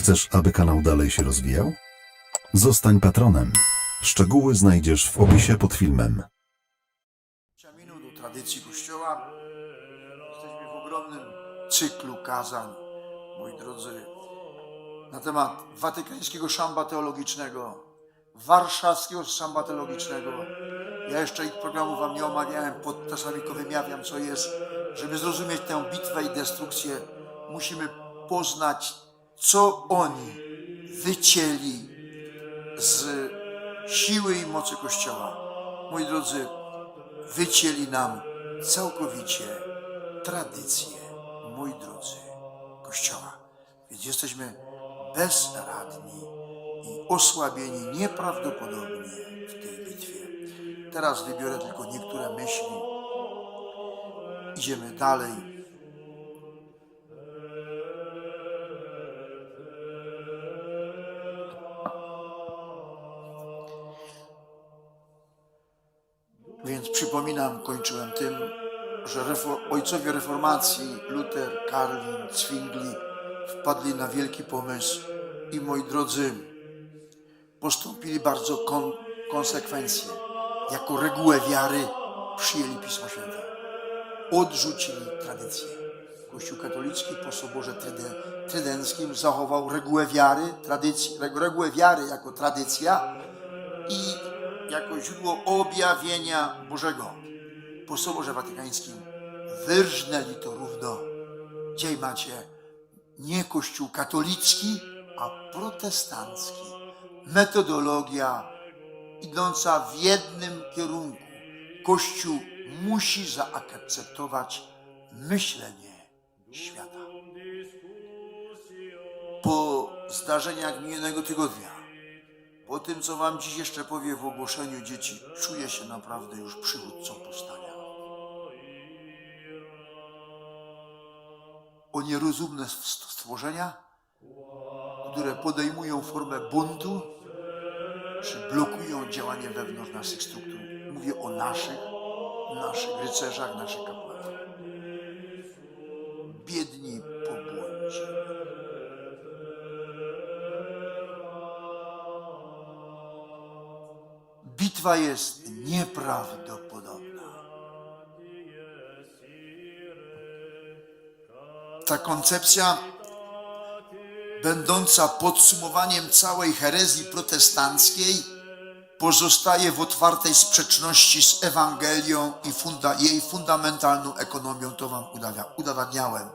Chcesz, aby kanał dalej się rozwijał? Zostań patronem. Szczegóły znajdziesz w opisie pod filmem. 20 minut tradycji Kościoła. Jesteśmy w ogromnym cyklu kazań, moi drodzy, na temat watykańskiego szamba teologicznego, warszawskiego szamba teologicznego. Ja jeszcze ich programu wam nie omawiałem, pod czasami tylko wymiawiam, co jest. Żeby zrozumieć tę bitwę i destrukcję, musimy poznać, co oni wycięli z siły i mocy Kościoła. Moi drodzy, wycięli nam całkowicie tradycję, moi drodzy, Kościoła. Więc jesteśmy bezradni i osłabieni nieprawdopodobnie w tej bitwie. Teraz wybiorę tylko niektóre myśli. Idziemy dalej. Przypominam, kończyłem tym, że refor- ojcowie reformacji, Luther, Karlin, Zwingli, wpadli na wielki pomysł i moi drodzy, postąpili bardzo kon- konsekwencje. Jako regułę wiary przyjęli Pismo Święte. Odrzucili tradycję. Kościół katolicki po Soborze Tryde- Trydenckim zachował regułę wiary, regułę wiary jako tradycja i jako źródło objawienia Bożego. Po Soborze Watykańskim wyrżnęli to równo. Dzisiaj macie nie Kościół katolicki, a protestancki. Metodologia idąca w jednym kierunku. Kościół musi zaakceptować myślenie świata. Po zdarzeniach minionego tygodnia, po tym, co Wam dziś jeszcze powie w ogłoszeniu dzieci, czuję się naprawdę już przywódcą powstania. O nierozumne st- stworzenia, które podejmują formę buntu, czy blokują działanie wewnątrz naszych struktur. Mówię o naszych, naszych rycerzach, naszych kapłanach. Biedni pobłądzi. Bitwa jest nieprawdopodobna. Ta koncepcja, będąca podsumowaniem całej herezji protestanckiej, pozostaje w otwartej sprzeczności z Ewangelią i funda, jej fundamentalną ekonomią. To Wam udowadniałem.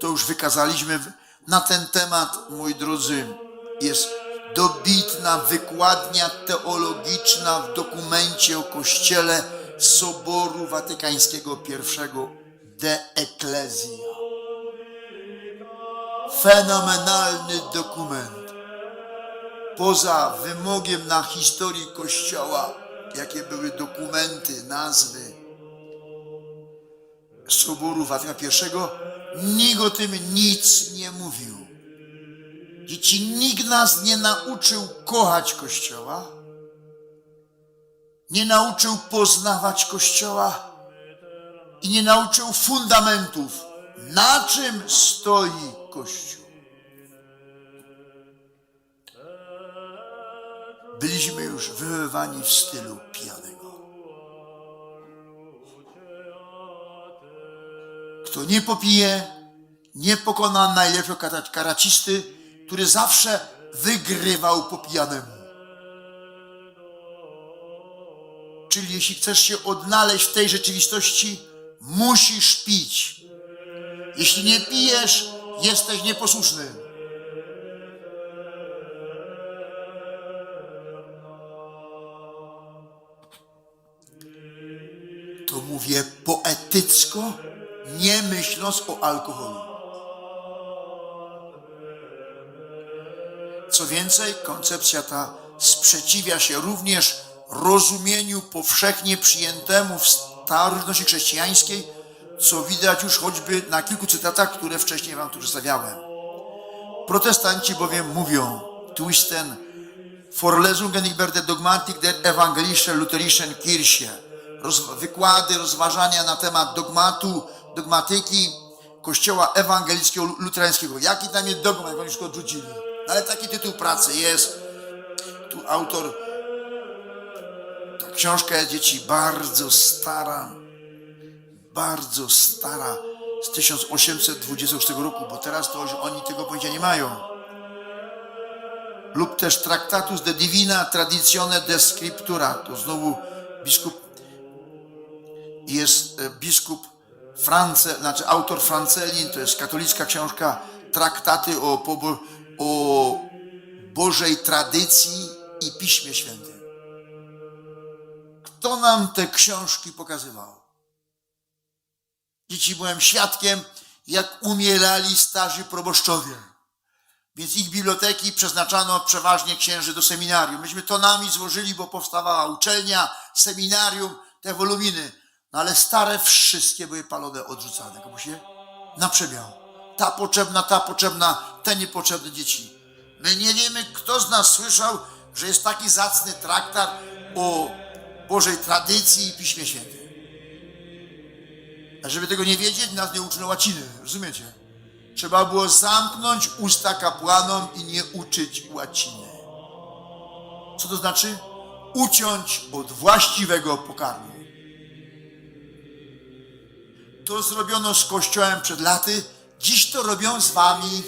To już wykazaliśmy na ten temat, moi drodzy. Jest dobitna wykładnia teologiczna w dokumencie o Kościele Soboru Watykańskiego I De Ecclesia. Fenomenalny dokument. Poza wymogiem na historii Kościoła, jakie były dokumenty, nazwy Soboru Watykana I, nikt o tym nic nie mówił. Dzieci, nikt nas nie nauczył kochać Kościoła, nie nauczył poznawać Kościoła i nie nauczył fundamentów, na czym stoi Kościół. Byliśmy już wychowywani w stylu pijanego. Kto nie popije, nie pokona najlepszego kara- karacisty, który zawsze wygrywał po pijanemu. Czyli jeśli chcesz się odnaleźć w tej rzeczywistości, musisz pić. Jeśli nie pijesz, jesteś nieposłuszny. To mówię poetycko, nie myśląc o alkoholu. Co więcej, koncepcja ta sprzeciwia się również rozumieniu powszechnie przyjętemu w starożytności chrześcijańskiej, co widać już choćby na kilku cytatach, które wcześniej wam tu przedstawiałem. Protestanci bowiem mówią, Twisten, Vorlesungen über die Dogmatik der evangelischen lutherischen Kirche, roz, wykłady, rozważania na temat dogmatu, dogmatyki Kościoła Ewangelickiego Lu- Luterańskiego. Jaki tam jest dogmat, jak oni już go odrzucili. No ale taki tytuł pracy jest. Tu autor, ta książka jest dzieci bardzo stara, bardzo stara, z 1826 roku, bo teraz to już oni tego pojęcia nie mają. Lub też Tractatus de Divina Traditione de Scriptura, to znowu biskup jest e, biskup France, znaczy autor Francelin, to jest katolicka książka, traktaty o, o Bożej tradycji i Piśmie Świętym. Kto nam te książki pokazywał? Dzieci byłem świadkiem, jak umierali starzy proboszczowie. Więc ich biblioteki przeznaczano przeważnie księży do seminarium. Myśmy tonami złożyli, bo powstawała uczelnia, seminarium, te woluminy. No ale stare wszystkie były palone, odrzucane. Komusie? Na przebiał. Ta potrzebna, ta potrzebna, te niepotrzebne dzieci. My nie wiemy, kto z nas słyszał, że jest taki zacny traktat o Bożej tradycji i Piśmie Świętym. A żeby tego nie wiedzieć, nas nie uczono łaciny. Rozumiecie? Trzeba było zamknąć usta kapłanom i nie uczyć łaciny. Co to znaczy? Uciąć od właściwego pokarmu. To zrobiono z Kościołem przed laty, dziś to robią z wami.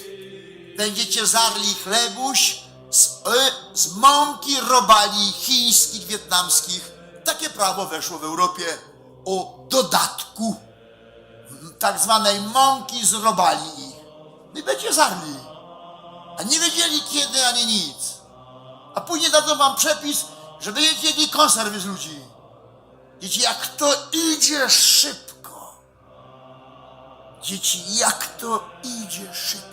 Będziecie zarli chlebuś z, e, z mąki robali chińskich, wietnamskich. Takie prawo weszło w Europie o dodatku tak zwanej mąki z robali ich. I będzie zarli. A nie wiedzieli kiedy ani nic. A później dadzą wam przepis, że będziecie jedli konserwy z ludzi. Dzieci, jak to idzie szybko. Dzieci, jak to idzie szybko.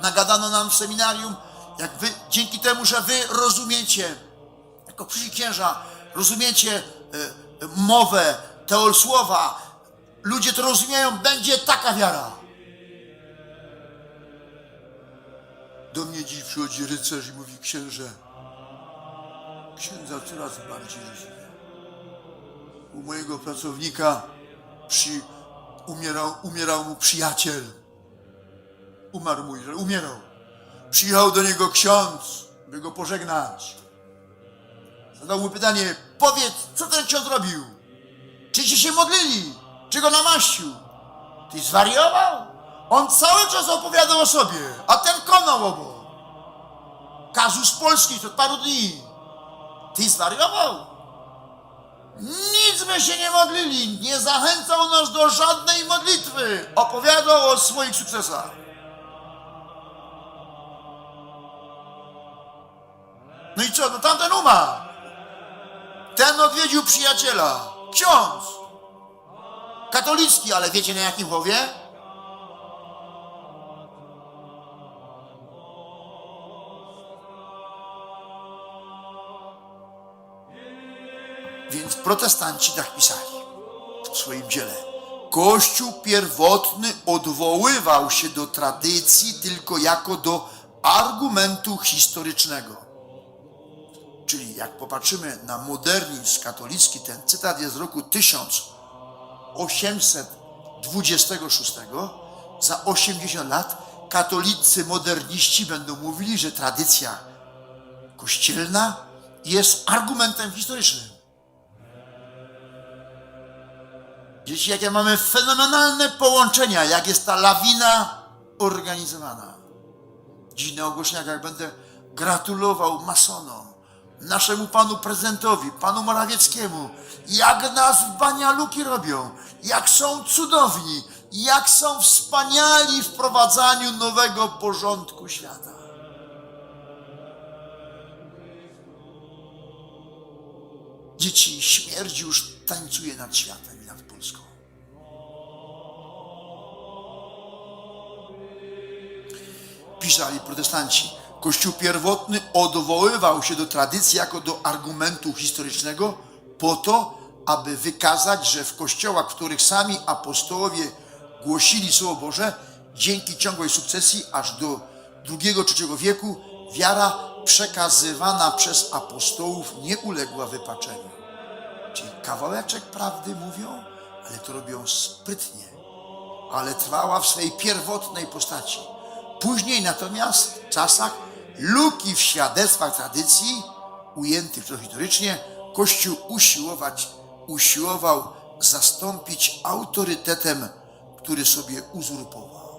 Nagadano nam w seminarium, jak wy, dzięki temu, że wy rozumiecie, jako przyszli księża, rozumiecie e, e, mowę, teol słowa, ludzie to rozumieją, będzie taka wiara. Do mnie dziś przychodzi rycerz i mówi, księże, księdza coraz bardziej żyje. U mojego pracownika przy, umierał, umierał mu przyjaciel. Umarł mój, umierał. Przyjechał do niego ksiądz, by go pożegnać. Zadał mu pytanie, powiedz, co ten ksiądz robił? Czyście się modlili? Czy go namaścił? Ty zwariował? On cały czas opowiadał o sobie, a ten konał obok. Kazus Polski od paru dni. Ty zwariował? Nic my się nie modlili, nie zachęcał nas do żadnej modlitwy. Opowiadał o swoich sukcesach. No i co, no tamten umarł. Ten odwiedził przyjaciela, ksiądz. Katolicki, ale wiecie na jakim chowie? Więc protestanci tak pisali w swoim dziele. Kościół pierwotny odwoływał się do tradycji tylko jako do argumentu historycznego. Czyli jak popatrzymy na modernizm katolicki, ten cytat jest z roku 1826, za 80 lat katolicy moderniści będą mówili, że tradycja kościelna jest argumentem historycznym. Dzieci, jakie mamy fenomenalne połączenia, jak jest ta lawina organizowana. Dziś na ogłoszeniach będę gratulował masonom, naszemu panu prezydentowi, panu Morawieckiemu, jak nas w banialuki robią, jak są cudowni, jak są wspaniali w wprowadzaniu nowego porządku świata. Dzieci, śmierć już tańcuje nad światem i nad Polską. Pisali protestanci. Kościół pierwotny odwoływał się do tradycji jako do argumentu historycznego po to, aby wykazać, że w kościołach, w których sami apostołowie głosili Słowo Boże, dzięki ciągłej sukcesji aż do II-III wieku, wiara przekazywana przez apostołów nie uległa wypaczeniu. Czyli kawałeczek prawdy mówią, ale to robią sprytnie. ale trwała w swej pierwotnej postaci. Później natomiast w czasach luki w świadectwach tradycji, ujętych to historycznie, Kościół usiłować, usiłował zastąpić autorytetem, który sobie uzurpował.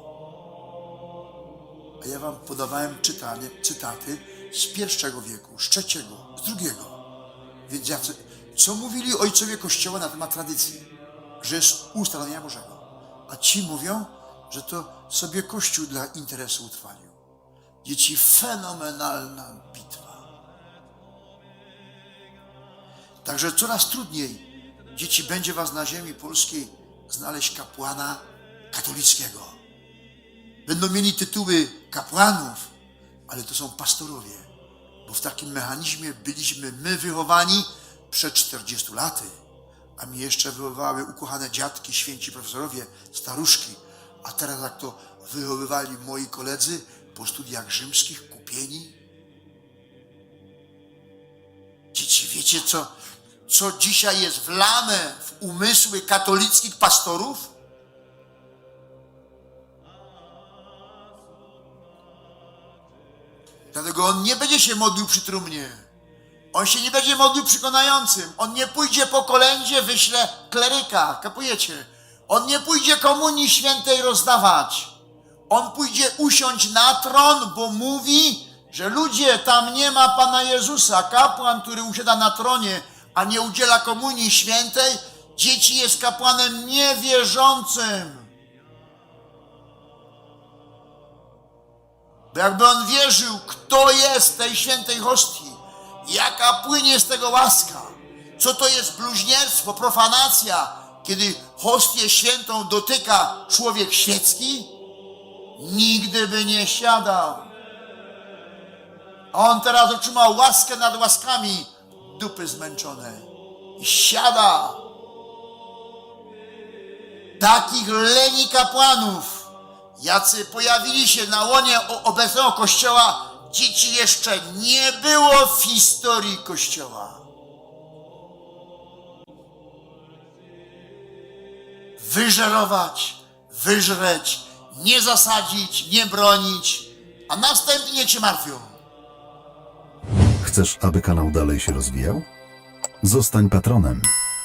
A ja wam podawałem czytanie, cytaty z pierwszego wieku, z trzeciego, z drugiego. Więc jacy, co mówili ojcowie Kościoła na temat tradycji? Że jest ustanowienia Bożego. A ci mówią, że to sobie Kościół dla interesu utrwalił. Dzieci, fenomenalna bitwa. Także coraz trudniej dzieci będzie was na ziemi polskiej znaleźć kapłana katolickiego. Będą mieli tytuły kapłanów, ale to są pastorowie, bo w takim mechanizmie byliśmy my wychowani przed 40 laty, a mnie jeszcze wychowywały ukochane dziadki, święci profesorowie, staruszki, a teraz jak to wychowywali moi koledzy po studiach rzymskich, kupieni. Dzieci, wiecie co, co dzisiaj jest wlane w umysły katolickich pastorów? Dlatego on nie będzie się modlił przy trumnie. On się nie będzie modlił przekonającym. On nie pójdzie po kolędzie, wyśle kleryka. Kapujecie? On nie pójdzie komunii świętej rozdawać. On pójdzie usiąść na tron, bo mówi, że ludzie, tam nie ma Pana Jezusa. Kapłan, który usiada na tronie, a nie udziela komunii świętej, dzieci jest kapłanem niewierzącym. Bo jakby on wierzył, kto jest tej świętej hostii, jaka płynie z tego łaska, co to jest bluźnierstwo, profanacja, kiedy hostię świętą dotyka człowiek świecki, nigdy by nie siadał. On teraz otrzymał łaskę nad łaskami dupy zmęczonej. I siada. Takich leni kapłanów, jacy pojawili się na łonie obecnego kościoła, dzieci jeszcze nie było w historii kościoła. Wyżerować, wyżreć, nie zasadzić, nie bronić, a następnie cię martwią. Chcesz, aby kanał dalej się rozwijał? Zostań patronem.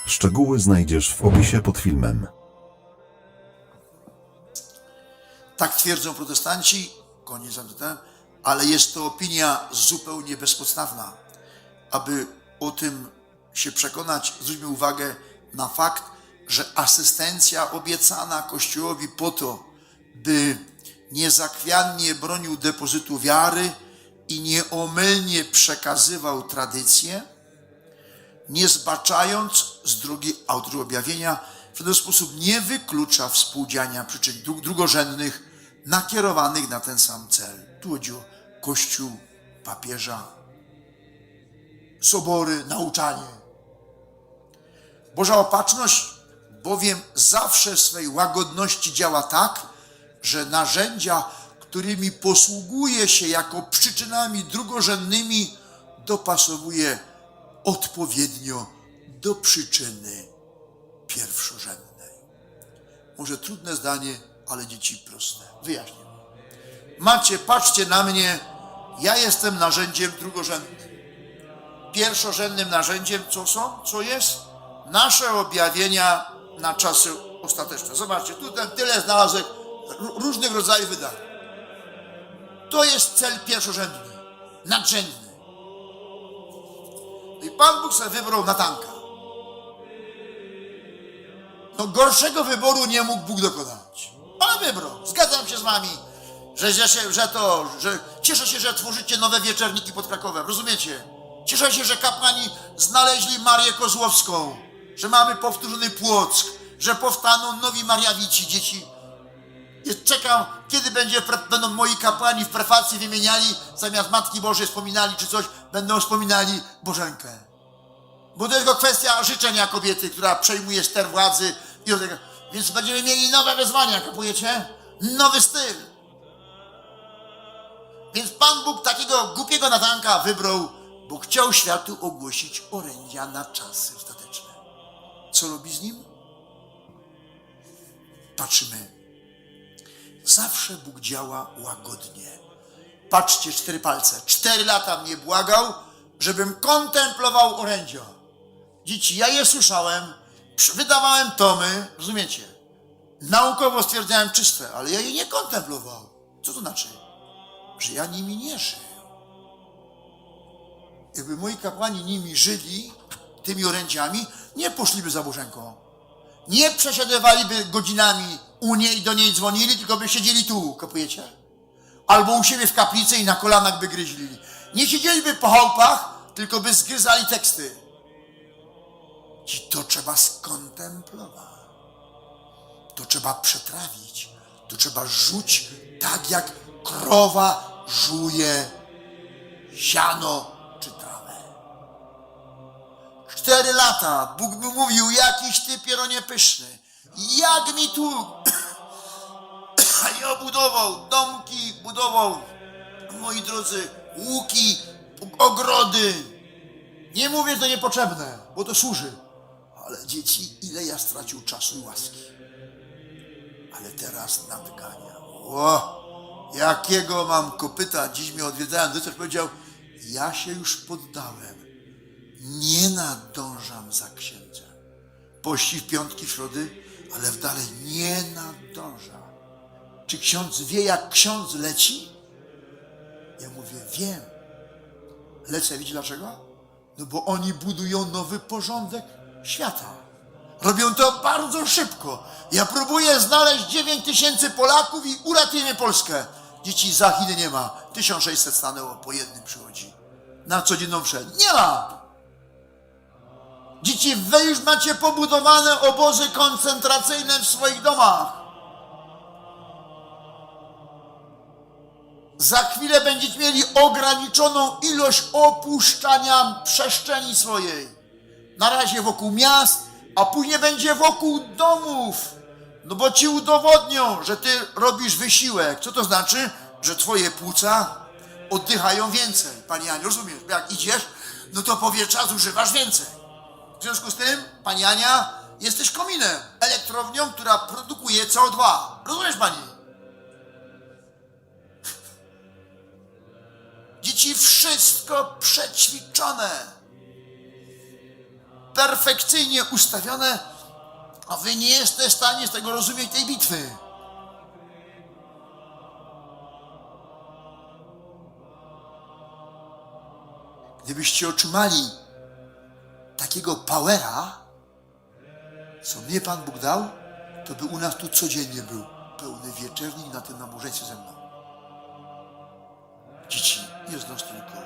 Szczegóły znajdziesz w opisie pod filmem. Tak twierdzą protestanci, koniec antytem, ale jest to opinia zupełnie bezpodstawna. Aby o tym się przekonać, zwróćmy uwagę na fakt, że asystencja obiecana Kościołowi po to, by niezachwiannie bronił depozytu wiary i nieomylnie przekazywał tradycję, nie zbaczając z drogi autor objawienia, w ten sposób nie wyklucza współdziałania przyczyn dru- drugorzędnych nakierowanych na ten sam cel. Tu chodzi o Kościół, papieża, sobory, nauczanie. Boża opatrzność bowiem zawsze w swej łagodności działa tak, że narzędzia, którymi posługuje się jako przyczynami drugorzędnymi, dopasowuje odpowiednio do przyczyny pierwszorzędnej. Może trudne zdanie, ale dzieci proste. Wyjaśnię. Macie, patrzcie na mnie, ja jestem narzędziem drugorzędnym. Pierwszorzędnym narzędziem co są? Co jest? Nasze objawienia na czasy ostateczne. Zobaczcie, tutaj tyle znalazek różnych rodzajów wydań. To jest cel pierwszorzędny, nadrzędny. I Pan Bóg sobie wybrał Natanka. No gorszego wyboru nie mógł Bóg dokonać. Ale wybrał. Zgadzam się z wami, że, że, że to, że cieszę się, że tworzycie nowe wieczerniki pod Krakowem. Rozumiecie? Cieszę się, że kapłani znaleźli Marię Kozłowską, że mamy powtórzony Płock, że powstaną nowi Mariawici, dzieci. Jest- Czekam, kiedy będzie, będą moi kapłani w prefacji wymieniali, zamiast Matki Bożej wspominali czy coś, będą wspominali Bożenkę. Bo to tylko kwestia życzenia kobiety, która przejmuje ster władzy i od tego. Więc będziemy mieli nowe wyzwania, kapujecie? Nowy styl. Więc Pan Bóg takiego głupiego Natanka wybrał, bo chciał światu ogłosić orędzia na czasy ostateczne. Co robi z nim? Patrzymy Zawsze Bóg działa łagodnie. Patrzcie, cztery palce. Cztery lata mnie błagał, żebym kontemplował orędzia. Dzieci, ja je słyszałem, wydawałem tomy, rozumiecie? Naukowo stwierdzałem czyste, ale ja je nie kontemplował. Co to znaczy? Że ja nimi nie żył. Jakby moi kapłani nimi żyli, tymi orędziami, nie poszliby za Bożenką. Nie przesiadywaliby godzinami u niej do niej dzwonili, tylko by siedzieli tu, kapujecie? Albo u siebie w kaplicy i na kolanach by gryźli. Nie siedzieliby po chałupach, tylko by zgryzali teksty. I to trzeba skontemplować. To trzeba przetrawić. To trzeba rzuć tak, jak krowa żuje siano czy trawę. Cztery lata Bóg by mówił, jakiś ty pieronie pyszny. Jak mi tu i obudował domki, budował, moi drodzy, łuki, ogrody. Nie mówię, że to niepotrzebne, bo to służy. Ale dzieci, ile ja stracił czasu i łaski. Ale teraz nadgania. O, jakiego mam kopyta. Dziś mnie odwiedzałem. Dycerz powiedział, ja się już poddałem. Nie nadążam za księdzem. Pości w piątki, w środy, ale w dalej nie nadąża. Czy ksiądz wie, jak ksiądz leci? Ja mówię, wiem. Lecę, wiecie dlaczego? No bo oni budują nowy porządek świata. Robią to bardzo szybko. Ja próbuję znaleźć 9 tysięcy Polaków i uratujemy Polskę. Dzieci za Chiny nie ma. 1600 stanęło, po jednym przychodzi. Na codzienną mszę. Nie ma! Dzieci, wy już macie pobudowane obozy koncentracyjne w swoich domach. Za chwilę będziecie mieli ograniczoną ilość opuszczania przestrzeni swojej. Na razie wokół miast, a później będzie wokół domów. No bo ci udowodnią, że ty robisz wysiłek. Co to znaczy? Że twoje płuca oddychają więcej. Pani Aniu, rozumiesz? Bo Jak idziesz, no to powietrza zużywasz więcej. W związku z tym, Pani Ania, jesteś kominem, elektrownią, która produkuje CO2. Rozumiesz Pani? Dzieci wszystko przećwiczone, perfekcyjnie ustawione, a wy nie jesteście w stanie z tego rozumieć tej bitwy. Gdybyście otrzymali takiego powera, co mnie Pan Bóg dał, to by u nas tu codziennie był pełny wieczernik na tym nabożeństwie ze mną. Dzieci, jest nas tylko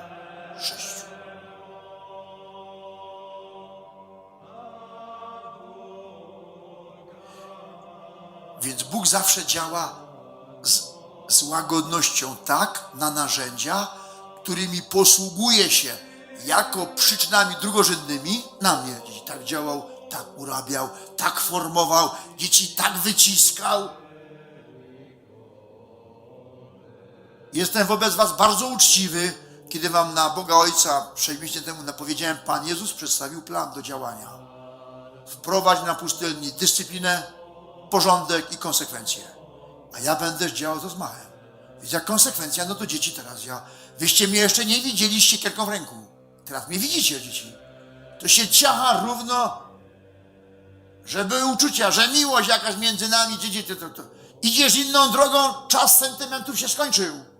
sześciu. Więc Bóg zawsze działa z, z łagodnością tak na narzędzia, którymi posługuje się jako przyczynami drugorzędnymi na mnie. Dzieci tak działał, tak urabiał, tak formował, dzieci tak wyciskał. Jestem wobec Was bardzo uczciwy, kiedy Wam na Boga Ojca sześć miesięcy temu napowiedziałem, Pan Jezus przedstawił plan do działania. Wprowadź na pustelni dyscyplinę, porządek i konsekwencje. A ja będę działał z rozmachem. Więc jak konsekwencja, no to dzieci teraz ja. Wyście mnie jeszcze nie widzieliście kierką w ręku. Teraz mnie widzicie, dzieci. To się ciacha równo, że były uczucia, że miłość jakaś między nami, dzieci, to, to, to. Idziesz inną drogą, czas sentymentów się skończył.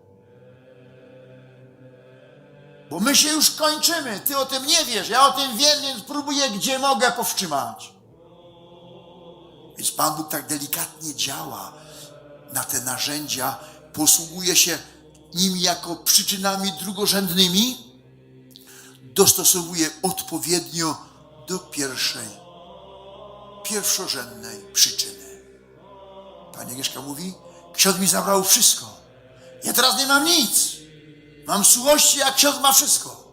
Bo my się już kończymy. Ty o tym nie wiesz. Ja o tym wiem, więc próbuję, gdzie mogę powstrzymać. Więc Pan Bóg tak delikatnie działa na te narzędzia, posługuje się nimi jako przyczynami drugorzędnymi, dostosowuje odpowiednio do pierwszej, pierwszorzędnej przyczyny. Pani Agnieszka mówi, ksiądz mi zabrał wszystko. Ja teraz nie mam nic. Mam słuchości, a ksiądz ma wszystko.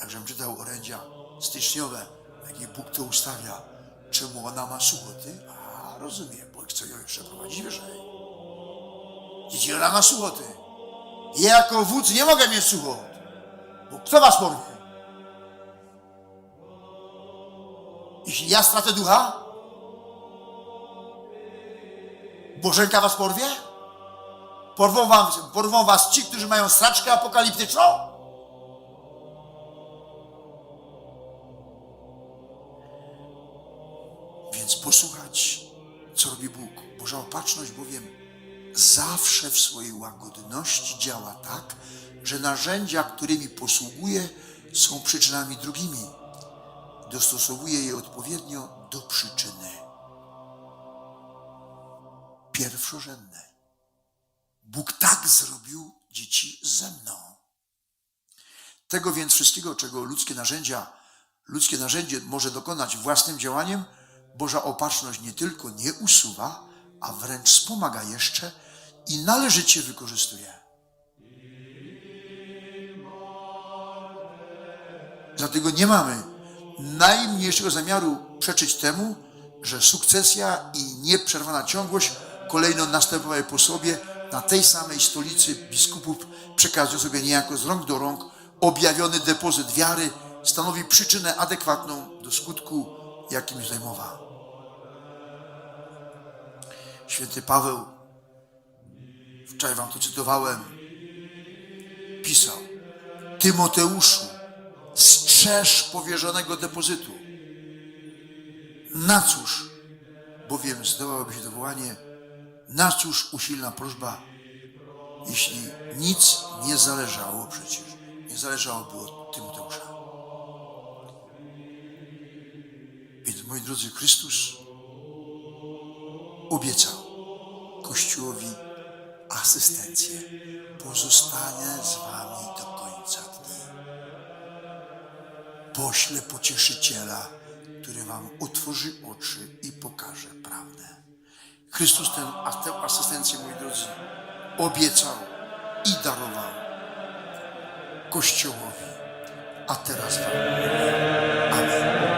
Jakżem czytał orędzia styczniowe, jaki Bóg to ustawia, czemu ona ma suchoty? A, rozumiem, bo chce ją jeszcze prowadzić wyżej. Dzieci, ona ma suchoty. Ja jako wódz nie mogę mieć suchot, bo kto was porwie? Jeśli ja stracę ducha, Bożenka was porwie? Porwą, wam, porwą was ci, którzy mają straczkę apokaliptyczną? Więc posłuchać, co robi Bóg. Boża opatrzność bowiem zawsze w swojej łagodności działa tak, że narzędzia, którymi posługuje, są przyczynami drugimi. Dostosowuje je odpowiednio do przyczyny pierwszorzędnej. Bóg tak zrobił dzieci ze mną. Tego więc wszystkiego, czego ludzkie narzędzia, ludzkie narzędzie może dokonać własnym działaniem, Boża opatrzność nie tylko nie usuwa, a wręcz wspomaga jeszcze i należycie wykorzystuje. Dlatego nie mamy najmniejszego zamiaru przeczyć temu, że sukcesja i nieprzerwana ciągłość kolejno następowały po sobie na tej samej stolicy biskupów, przekazują sobie niejako z rąk do rąk objawiony depozyt wiary, stanowi przyczynę adekwatną do skutku, jakim zajmowa. Święty Paweł, wczoraj wam to cytowałem, pisał Tymoteuszu, strzeż powierzonego depozytu. Na cóż, bowiem zdawałoby się to wołanie, na cóż usilna prośba, jeśli nic nie zależało przecież, nie zależałoby od Tymoteusza. Więc, moi drodzy, Chrystus obiecał Kościołowi asystencję. Pozostanę z wami do końca dni. Poślę pocieszyciela, który wam otworzy oczy i pokaże prawdę. Chrystus ten, tę asystencję, moi drodzy, obiecał i darował Kościołowi, a teraz Wam. Amen.